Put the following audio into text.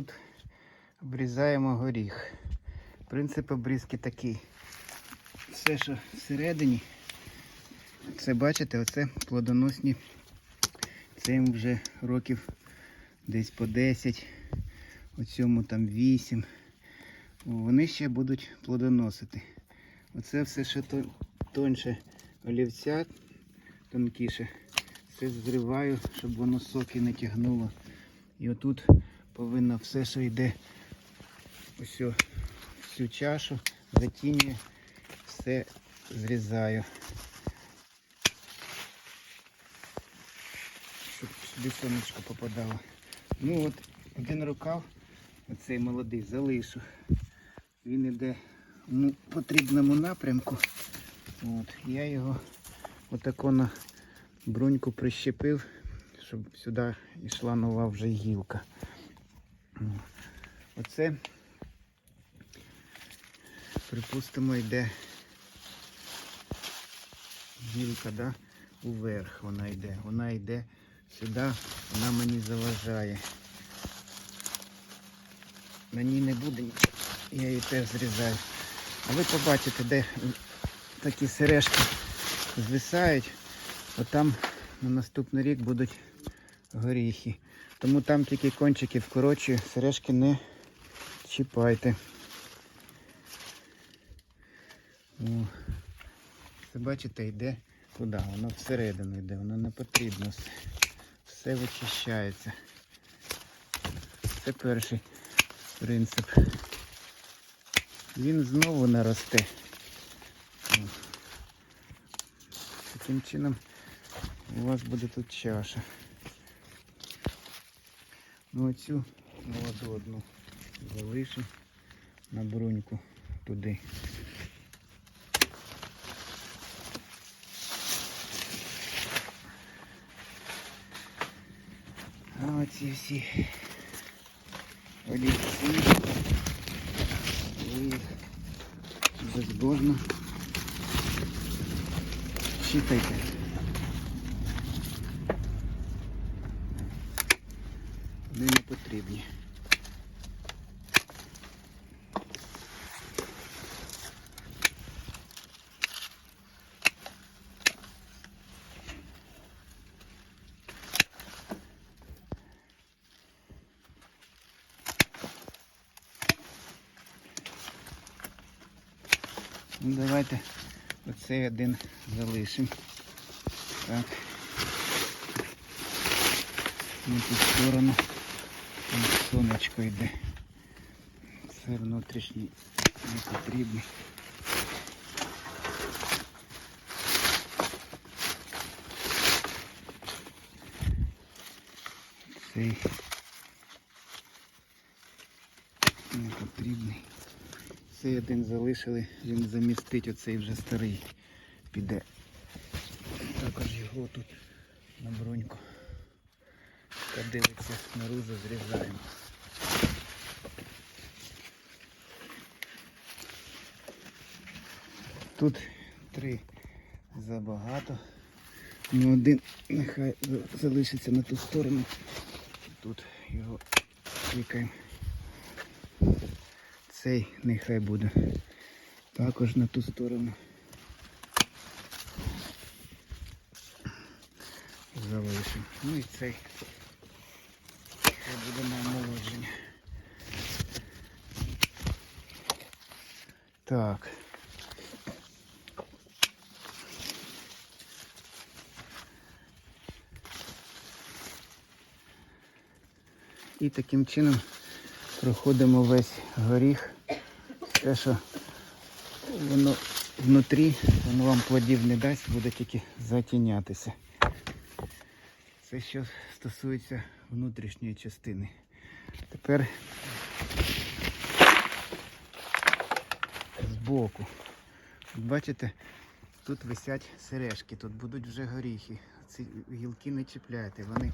От обрізаємо горіх. Принцип обрізки такий. Все, що всередині, це бачите, оце плодоносні. Це їм вже років десь по 10, у цьому там 8. Вони ще будуть плодоносити. Оце все, що тоньше олівця, тонкіше, все зриваю, щоб воно соки не тягнуло. І отут повинно все, що йде ось всю чашу, затінює, все зрізаю. Щоб сюди сонечко попадало. Ну от один рукав, оцей молодий, залишу. Він іде в ну, потрібному напрямку. От, я його отако на бруньку прищепив, щоб сюди йшла нова вже гілка. Оце, припустимо, йде гілка, да? уверх вона йде. Вона йде сюди, вона мені заважає. На ній не буде. Я її теж зрізаю. А ви побачите, де такі сережки звисають, отам на наступний рік будуть горіхи. Тому там тільки кончики вкорочую, сережки не чіпайте. О, це бачите, йде туди, воно всередину йде, воно не потрібно. Все, вичищається. Це перший принцип. Він знову наросте. Таким чином у вас буде тут чаша. Ну оцю молоду одну залишу на бруньку туди. А оці всі олівці. Їх безбожно читайте. Вони не потрібні. Ну, давайте оцей один залишимо. Так. На ту сторону. Там сонечко йде. Це внутрішній не потрібний. Цей не потрібний. Цей один залишили, він замістить оцей вже старий піде. Також його тут на броньку. Та дивиться снаружи, зрізаємо. Тут три забагато. Ну один нехай залишиться на ту сторону. Тут його клікаємо. Цей нехай буде. Також на ту сторону. Залишимо. Ну і цей. Це буде на омолодження. Так. І таким чином проходимо весь горіх. Те, що воно внутрі, воно вам плодів не дасть, буде тільки затінятися. Це що стосується внутрішньої частини. Тепер збоку. Бачите, тут висять сережки, тут будуть вже горіхи. Ці гілки не чіпляйте, вони